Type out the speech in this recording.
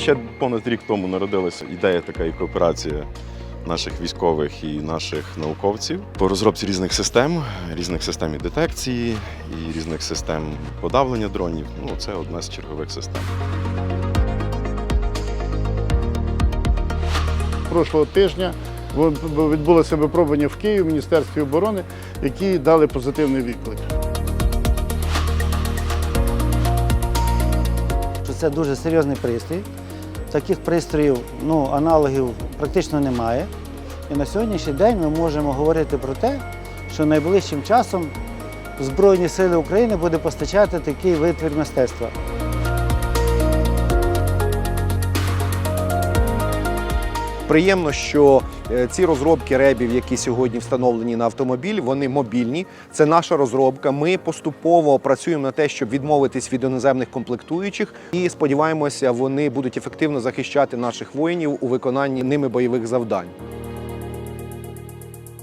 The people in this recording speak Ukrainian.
ще понад рік тому народилася ідея така і кооперація наших військових і наших науковців по розробці різних систем, різних систем і детекції, і різних систем подавлення дронів. Ну, це одна з чергових систем. Прошлого тижня відбулося випробування в Києві в Міністерстві оборони, які дали позитивний відклик. це дуже серйозний пристрій. Таких пристроїв, ну, аналогів практично немає. І на сьогоднішній день ми можемо говорити про те, що найближчим часом Збройні Сили України буде постачати такий витвір мистецтва. Приємно, що е, ці розробки ребів, які сьогодні встановлені на автомобіль, вони мобільні. Це наша розробка. Ми поступово працюємо на те, щоб відмовитись від іноземних комплектуючих, і сподіваємося, вони будуть ефективно захищати наших воїнів у виконанні ними бойових завдань.